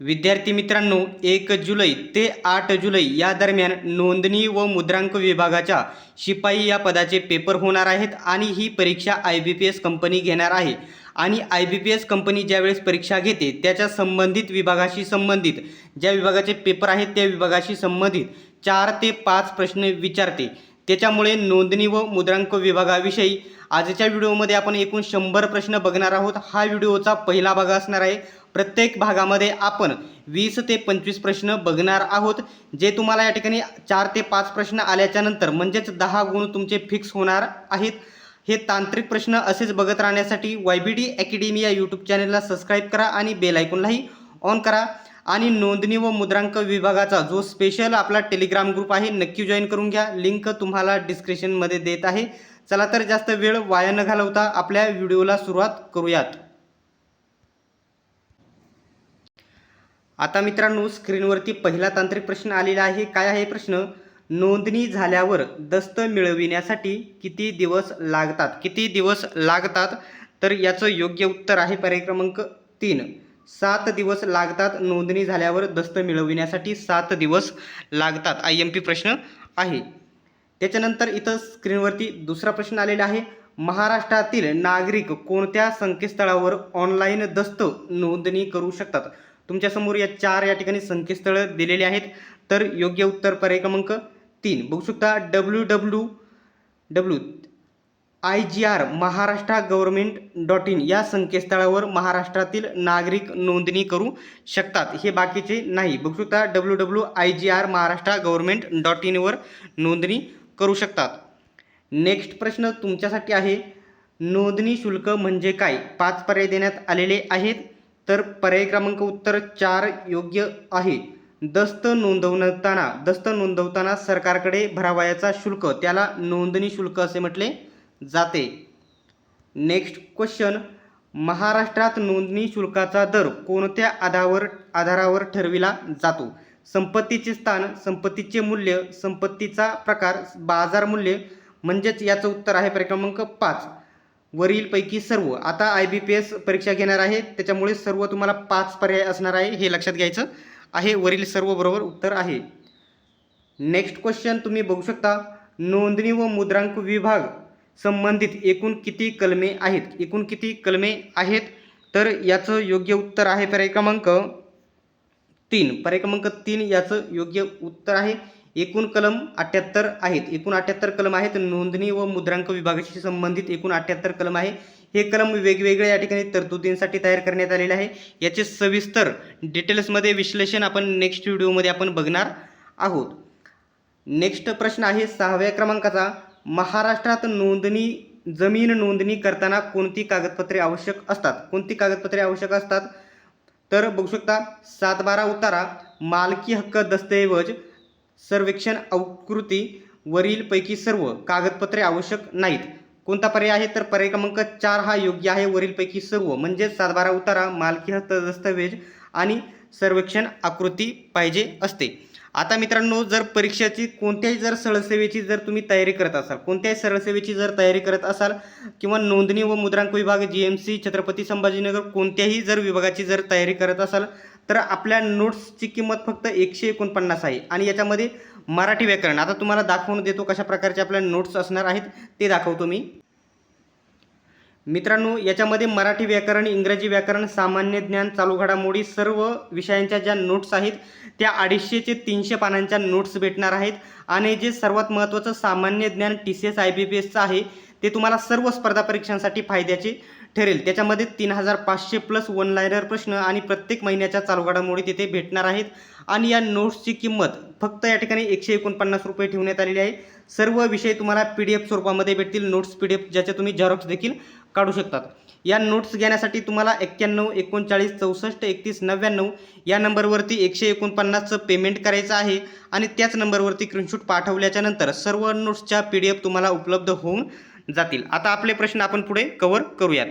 विद्यार्थी मित्रांनो एक जुलै ते आठ जुलै या दरम्यान नोंदणी व मुद्रांक विभागाच्या शिपाई या पदाचे पेपर होणार आहेत आणि ही परीक्षा I B P S company घेणार आहे. आणि I B P S company ज्यावेळेस परीक्षा घेते त्याच्या संबंधित विभागाशी संबंधित ज्या विभागाचे पेपर आहेत त्या विभागाशी संबंधित चार ते पाच प्रश्न विचारते. त्याच्यामुळे नोंदणी व मुद्रांक विभागाविषयी आजच्या व्हिडिओमध्ये आपण एकूण शंभर प्रश्न बघणार आहोत. हा व्हिडिओचा पहिला भाग असणार आहे. प्रत्येक भागामध्ये आपण वीस ते पंचवीस प्रश्न बघणार आहोत. जे तुम्हाला या ठिकाणी चार ते पाच प्रश्न आल्याच्यानंतर म्हणजेच दहा गुण तुमचे फिक्स होणार आहेत. हे तांत्रिक प्रश्न असेच बघत राहण्यासाठी वाय बी डी अकॅडमी या यूट्यूब चॅनलला सबस्क्राईब करा आणि बेलायकॉनलाही ऑन करा. आणि नोंदणी व मुद्रांक विभागाचा जो स्पेशल आपला टेलिग्राम ग्रुप आहे नक्की जॉईन करून घ्या. लिंक तुम्हाला डिस्क्रिप्शनमध्ये देत आहे. चला तर जास्त वेळ वाया न घालवता आपल्या व्हिडिओला सुरुवात करूयात. आता मित्रांनो स्क्रीनवरती पहिला तांत्रिक प्रश्न आलेला आहे. काय आहे प्रश्न? नोंदणी झाल्यावर दस्त मिळविण्यासाठी किती दिवस लागतात? किती दिवस लागतात? तर याचं योग्य उत्तर आहे पर्याय क्रमांक तीन. सात दिवस लागतात नोंदणी झाल्यावर दस्त मिळविण्यासाठी सात दिवस लागतात. आय एम पी प्रश्न आहे. त्याच्यानंतर इथं स्क्रीनवरती दुसरा प्रश्न आलेला आहे. महाराष्ट्रातील नागरिक कोणत्या संकेतस्थळावर ऑनलाईन दस्त नोंदणी करू शकतात? तुमच्यासमोर या चार या ठिकाणी संकेतस्थळं दिलेले आहेत. तर योग्य उत्तर पर्याय क्रमांक तीन. बघू शकता W W W I G R Maharashtra government dot in या संकेतस्थळावर महाराष्ट्रातील नागरिक नोंदणी करू शकतात. हे बाकीचे नाही. बघू शकता W W I G R Maharashtra government dot इनवर नोंदणी करू शकतात. नेक्स्ट प्रश्न तुमच्यासाठी आहे. नोंदणी शुल्क म्हणजे काय? पाच पर्याय देण्यात आलेले आहेत. तर पर्याय क्रमांक उत्तर चार योग्य आहे. दस्त नोंदवताना दस्त नोंदवताना सरकारकडे भरावयाचा शुल्क त्याला नोंदणी शुल्क असे म्हटले. जाते. नेक्स्ट क्वेश्चन महाराष्ट्रात नोंदणी शुल्काचा दर कोणत्या आधावर आधारावर ठरविला जातो? संपत्तीचे स्थान संपत्तीचे मूल्य संपत्तीचा प्रकार बाजार मूल्य म्हणजेच याचं उत्तर आहे पर्याय क्रमांक पाच. वरीलपैकी सर्व. आता आय बी पी एस परीक्षा घेणार आहे. त्याच्यामुळे सर्व तुम्हाला पाच पर्याय असणार आहे हे लक्षात घ्यायचं आहे. वरील सर्व बरोबर उत्तर आहे. नेक्स्ट क्वेश्चन तुम्ही बघू शकता. नोंदणी व मुद्रांक विभाग. संबंधित एकूण किती कलमे आहेत? एकूण किती कलमे आहेत? तर याचं योग्य उत्तर आहे पर्याय क्रमांक तीन. पर्याय क्रमांक तीन याचं योग्य उत्तर आहे. एकूण कलम अठ्ठ्याहत्तर आहेत. एकूण अठ्ठ्याहत्तर कलम आहेत. नोंदणी व मुद्रांक विभागाशी संबंधित एकूण अठ्ठ्याहत्तर कलम आहे. हे कलम वेगवेगळ्या या ठिकाणी तरतुदींसाठी तयार करण्यात आलेले आहे. याचे सविस्तर डिटेल्समध्ये विश्लेषण आपण नेक्स्ट व्हिडिओमध्ये आपण बघणार आहोत. नेक्स्ट प्रश्न आहे सहाव्या क्रमांकाचा. महाराष्ट्रात नोंदणी जमीन नोंदणी करताना कोणती कागदपत्रे आवश्यक असतात? कोणती कागदपत्रे आवश्यक असतात? तर बघू शकता सातबारा उतारा मालकी हक्क दस्तऐवज सर्वेक्षण आकृती वरीलपैकी सर्व कागदपत्रे आवश्यक नाहीत. कोणता पर्याय आहे? तर पर्याय क्रमांक चार हा योग्य आहे. वरीलपैकी सर्व म्हणजेच सातबारा उतारा मालकी हक्क दस्तऐवज आणि सर्वेक्षण आकृती पाहिजे असते. आता मित्रांनो जर परीक्षेची कोणत्याही जर सरळसेवेची जर तुम्ही तयारी करत असाल कोणत्याही सरळसेवेची जर तयारी करत असाल किंवा नोंदणी व मुद्रांक विभाग G M C Chhatrapati Sambhajinagar कोणत्याही जर विभागाची जर तयारी करत असाल तर आपल्या नोट्सची किंमत फक्त एकशे एकोणपन्नास आहे. आणि याच्यामध्ये मराठी व्याकरण आता तुम्हाला दाखवून देतो कशा प्रकारचे आपल्या नोट्स असणार आहेत ते दाखवतो मी. मित्रांनो याच्यामध्ये मराठी व्याकरण इंग्रजी व्याकरण सामान्य ज्ञान चालू घडामोडी सर्व विषयांच्या ज्या नोट्स आहेत त्या अडीचशे ते तीनशे पानांच्या नोट्स भेटणार आहेत. आणि जे सर्वात महत्त्वाचं सामान्य ज्ञान T C S I B P एसचं आहे ते तुम्हाला सर्व स्पर्धा परीक्षांसाठी फायद्याचे. ठरेल. त्याच्यामध्ये तीन हजार पाचशे प्लस वन लायनर प्रश्न आणि प्रत्येक महिन्याच्या चालू घडामोडी तिथे भेटणार आहेत. आणि या नोट्सची किंमत फक्त या ठिकाणी एकशे एकोणपन्नास रुपये ठेवण्यात आलेली आहे. सर्व विषय तुम्हाला पी डी एफ स्वरूपामध्ये भेटतील. नोट्स पी डी एफ ज्याचे तुम्ही झेरॉक्स देखील काढू शकतात. या नोट्स घेण्यासाठी तुम्हाला एक्क्याण्णव एकोणचाळीस चौसष्ट एकतीस नव्याण्णव या नंबरवरती एकशे एकोणपन्नासचं पेमेंट करायचं आहे. आणि त्याच नंबरवरती स्क्रीनशॉट पाठवल्याच्यानंतर सर्व नोट्सच्या पी डी एफ तुम्हाला उपलब्ध होऊन जातील. आता आपले प्रश्न आपण पुढे कवर करूयात.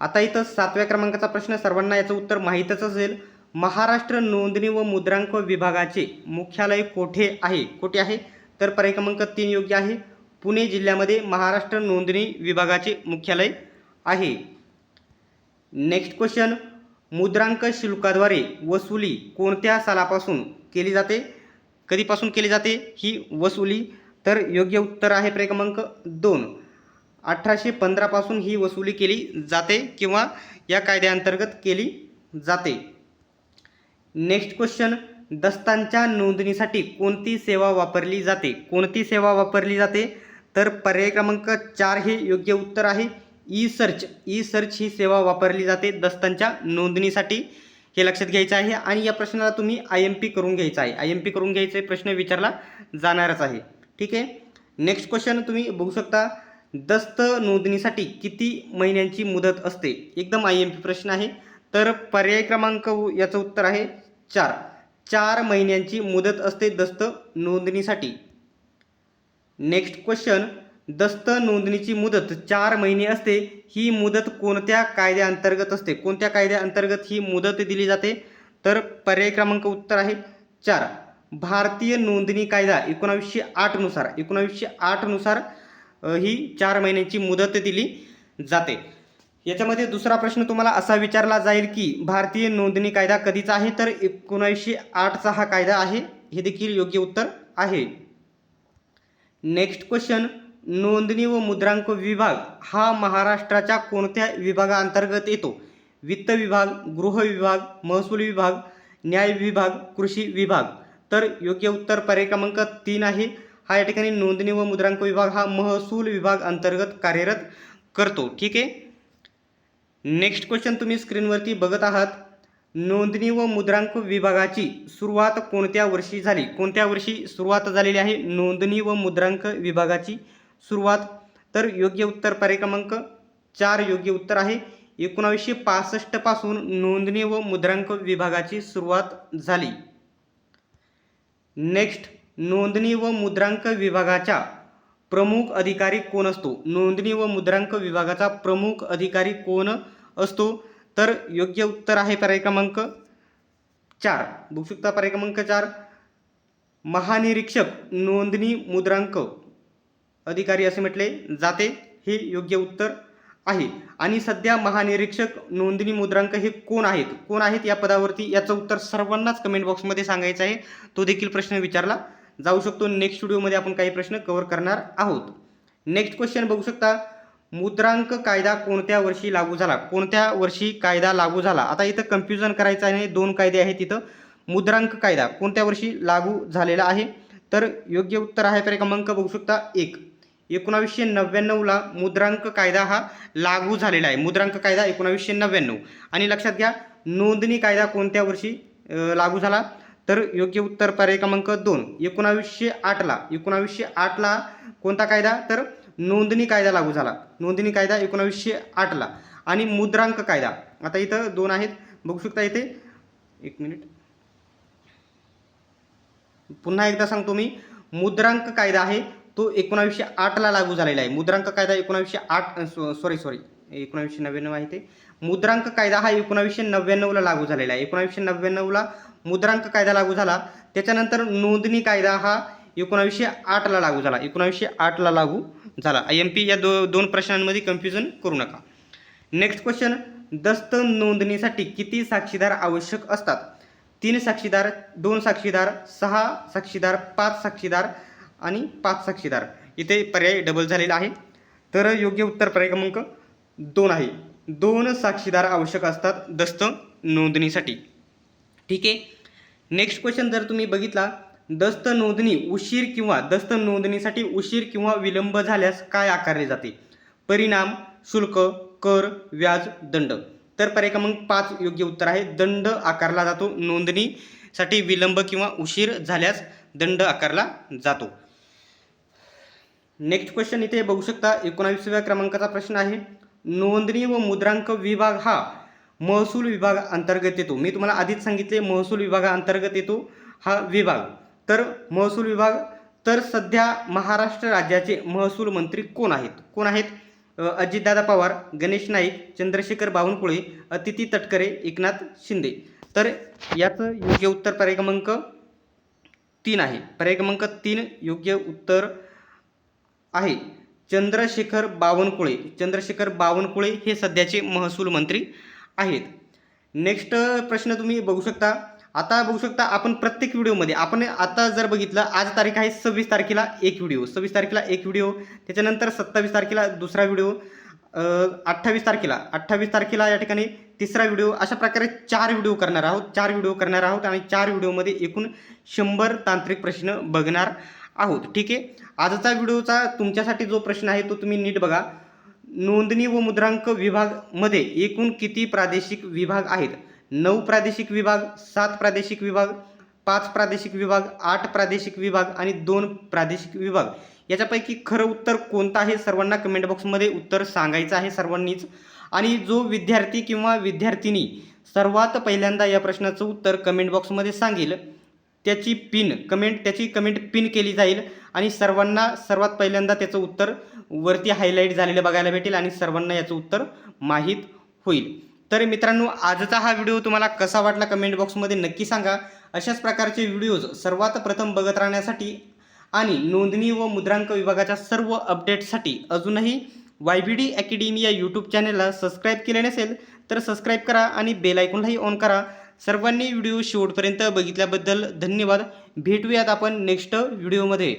आता इथं सातव्या क्रमांकाचा प्रश्न सर्वांना याचं उत्तर माहीतच असेल. महाराष्ट्र नोंदणी व मुद्रांक विभागाचे मुख्यालय कोठे आहे? कोठे आहे? तर पर्याय क्रमांक तीन योग्य आहे. पुणे जिल्ह्यामध्ये महाराष्ट्र नोंदणी विभागाचे मुख्यालय आहे. नेक्स्ट क्वेश्चन मुद्रांक शुल्काद्वारे वसुली कोणत्या सालापासून केली जाते? कधीपासून केली जाते? ही वसुली तर योग्य उत्तर आहे प्रक्रमांक दोन. अठराशे पंधरापासून ही वसुली केली जाते किंवा या कायद्याअंतर्गत केली जाते. नेक्स्ट क्वेश्चन दस्तांच्या नोंदणीसाठी कोणती सेवा वापरली जाते? कोणती सेवा वापरली जाते? तर पर्याय क्रमांक चार हे योग्य उत्तर आहे. ई सर्च ई सर्च ही सेवा वापरली जाते दस्तांच्या नोंदणीसाठी. हे लक्षात घ्यायचं आहे. आणि या प्रश्नाला तुम्ही आय एम पी करून घ्यायचा आहे. आय एम पी करून घ्यायचा प्रश्न विचारला जाणारच आहे. ठीक आहे? नेक्स्ट क्वेश्चन तुम्ही बघू शकता. दस्त नोंदणीसाठी किती महिन्यांची मुदत असते? एकदम आय एम पी प्रश्न आहे. तर पर्याय क्रमांक याचं उत्तर आहे चार. चार महिन्यांची मुदत असते दस्त नोंदणीसाठी. नेक्स्ट क्वेश्चन दस्त नोंदणीची मुदत चार महिने असते. ही मुदत कोणत्या कायद्याअंतर्गत असते? कोणत्या कायद्याअंतर्गत ही मुदत दिली जाते? तर पर्याय क्रमांक उत्तर आहे चार. भारतीय नोंदणी कायदा एकोणावीसशे आठनुसार एकोणावीसशे आठनुसार ही चार महिन्यांची मुदत दिली जाते. याच्यामध्ये दुसरा प्रश्न तुम्हाला असा विचारला जाईल की भारतीय नोंदणी कायदा कधीचा आहे? तर एकोणावीसशे आठचा हा कायदा आहे. हे देखील योग्य उत्तर आहे. Next question. नोंदणी व मुद्रांक विभाग हा महाराष्ट्राच्या कोणत्या विभागाअंतर्गत येतो? वित्त विभाग गृह विभाग महसूल विभाग न्याय विभाग कृषी विभाग. तर योग्य उत्तर पर्याय क्रमांक तीन आहे. हा या ठिकाणी नोंदणी व मुद्रांक विभाग हा महसूल विभाग अंतर्गत कार्यरत करतो. ठीक आहे? नेक्स्ट क्वेश्चन तुम्ही स्क्रीनवरती बघत आहात. नोंदणी व मुद्रांक विभागाची सुरुवात कोणत्या वर्षी झाली? कोणत्या वर्षी सुरुवात झालेली आहे? नोंदणी व मुद्रांक विभागाची सुरुवात. तर योग्य उत्तर पर्याय क्रमांक चार योग्य उत्तर आहे. एकोणावीसशे पासष्टपासून नोंदणी व मुद्रांक विभागाची सुरुवात झाली. नेक्स्ट नोंदणी व मुद्रांक विभागाच्या प्रमुख अधिकारी कोण असतो? नोंदणी व मुद्रांक विभागाचा प्रमुख अधिकारी कोण असतो? तर योग्य उत्तर आहे पर्याय क्रमांक चार. बघू शकता पर्याय क्रमांक चार. महानिरीक्षक नोंदणी मुद्रांक अधिकारी असे म्हटले जाते. हे योग्य उत्तर आहे. आणि सध्या महानिरीक्षक नोंदणी मुद्रांक हे कोण आहेत? कोण आहेत या पदावरती? याचं उत्तर सर्वांनाच कमेंट बॉक्समध्ये सांगायचं आहे. तो देखील प्रश्न विचारला. जाऊ शकतो. नेक्स्ट व्हिडिओमध्ये आपण काही प्रश्न कव्हर करणार आहोत. नेक्स्ट क्वेश्चन बघू शकता. मुद्रांक कायदा कोणत्या वर्षी लागू झाला? कोणत्या वर्षी कायदा लागू झाला? आता इथं कन्फ्युजन करायचं आहे. दोन कायदे आहेत इथं. मुद्रांक कायदा कोणत्या वर्षी लागू झालेला आहे? तर योग्य उत्तर आहे पर्याय क्रमांक बघू शकता एक. एकोणावीसशे नव्याण्णवला मुद्रांक कायदा हा लागू झालेला आहे. मुद्रांक कायदा एकोणावीसशे नव्याण्णव. आणि लक्षात घ्या नोंदणी कायदा कोणत्या वर्षी लागू झाला? तर योग्य उत्तर पर्याय क्रमांक दोन. एकोणावीसशे आठला. एकोणावीसशे आठला कोणता कायदा? तर नोंदणी कायदा लागू झाला. नोंदणी कायदा एकोणावीसशे आठला. आणि मुद्रांक कायदा. आता इथं दोन आहेत. बघू शकता इथे. एक मिनिट. पुन्हा एकदा सांगतो मी. मुद्रांक कायदा आहे. तो एकोणावीसशे आठला लागू झालेला आहे. मुद्रांक कायदा एकोणावीसशे आठ सॉरी सॉरी एकोणावीसशे नव्याण्णव आहे ते. मुद्रांक कायदा हा एकोणावीसशे नव्याण्णवला लागू झालेला आहे. एकोणावीसशे नव्याण्णवला मुद्रांक कायदा लागू झाला. त्याच्यानंतर नोंदणी कायदा हा एकोणावीसशे आठला लागू झाला. एकोणावीसशे आठला लागू झाला. आय एम पी या दो दोन प्रश्नांमध्ये कन्फ्युजन करू नका. नेक्स्ट क्वेश्चन दस्त नोंदणीसाठी किती साक्षीदार आवश्यक असतात? तीन साक्षीदार दोन साक्षीदार सहा साक्षीदार पाच साक्षीदार आणि पाच साक्षीदार. इथे पर्याय डबल झालेला आहे. तर योग्य उत्तर पर्याय क्रमांक दोन आहे. दोन साक्षीदार आवश्यक असतात दस्त नोंदणीसाठी. ठीक आहे? नेक्स्ट क्वेश्चन जर तुम्ही बघितला दस्त नोंदणी उशीर किंवा दस्त नोंदणीसाठी उशीर किंवा विलंब झाल्यास काय आकारले जाते? परिणाम शुल्क कर व्याज दंड. तर पर्याय क्रमांक पाच योग्य उत्तर आहे. दंड आकारला जातो नोंदणीसाठी. विलंब किंवा उशीर झाल्यास दंड आकारला जातो. नेक्स्ट क्वेश्चन इथे बघू शकता एकोणावीसव्या क्रमांकाचा प्रश्न आहे. नोंदणी व मुद्रांक विभाग हा महसूल विभाग अंतर्गत येतो. मी तुम्हाला आधीच सांगितले महसूल विभागाअंतर्गत येतो हा विभाग. तर महसूल विभाग तर सध्या महाराष्ट्र राज्याचे महसूल मंत्री कोण आहेत? कोण आहेत? अजितदादा पवार गणेश नाईक चंद्रशेखर बावनकुळे अतिथी तटकरे एकनाथ शिंदे. तर याचं योग्य उत्तर पर्याय क्रमांक तीन आहे. पर्याय क्रमांक तीन योग्य उत्तर आहे. चंद्रशेखर बावनकुळे. चंद्रशेखर बावनकुळे हे सध्याचे महसूल मंत्री आहेत. नेक्स्ट प्रश्न तुम्ही बघू शकता. आता बघू शकता आपण प्रत्येक व्हिडिओमध्ये आपण आता जर बघितलं आज तारीख आहे सव्वीस तारखेला एक व्हिडिओ. सव्वीस तारखेला एक व्हिडिओ त्याच्यानंतर सत्तावीस तारखेला दुसरा व्हिडिओ अठ्ठावीस तारखेला. अठ्ठावीस तारखेला या ठिकाणी तिसरा व्हिडिओ अशा प्रकारे चार व्हिडिओ करणार आहोत चार व्हिडिओ करणार आहोत आणि चार व्हिडिओमध्ये एकूण शंभर तांत्रिक प्रश्न बघणार आहोत. ठीक आहे? आजचा व्हिडिओचा तुमच्यासाठी जो प्रश्न आहे तो तुम्ही नीट बघा. नोंदणी व मुद्रांक विभागमध्ये एकूण किती प्रादेशिक विभाग आहेत? नऊ प्रादेशिक विभाग सात प्रादेशिक विभाग पाच प्रादेशिक विभाग आठ प्रादेशिक विभाग आणि दोन प्रादेशिक विभाग. याच्यापैकी खरं उत्तर कोणतं आहे? सर्वांना कमेंट बॉक्समध्ये उत्तर सांगायचं आहे सर्वांनीच. आणि जो विद्यार्थी किंवा विद्यार्थिनी सर्वात पहिल्यांदा या प्रश्नाचं उत्तर कमेंट बॉक्समध्ये सांगेल. त्याची पिन कमेंट त्याची कमेंट पिन केली जाईल. आणि सर्वांना सर्वात पहिल्यांदा त्याचं उत्तर वरती हायलाईट झालेलं बघायला भेटेल आणि सर्वांना याचं उत्तर माहीत होईल. तर मित्रांनो आजचा हा व्हिडिओ तुम्हाला कसा वाटला कमेंट बॉक्समध्ये नक्की सांगा. अशाच प्रकारचे व्हिडिओज सर्वात प्रथम बघत राहण्यासाठी आणि नोंदणी व मुद्रांक विभागाच्या सर्व अपडेट्ससाठी अजूनही वाय बी डी अकॅडमी या यूट्यूब चॅनलला सबस्क्राईब केले नसेल तर सबस्क्राईब करा आणि बेल आयकॉनलाही ऑन करा. सर्वांनी व्हिडिओ शेवटपर्यंत बघितल्याबद्दल धन्यवाद. भेटूयात आपण नेक्स्ट व्हिडिओमध्ये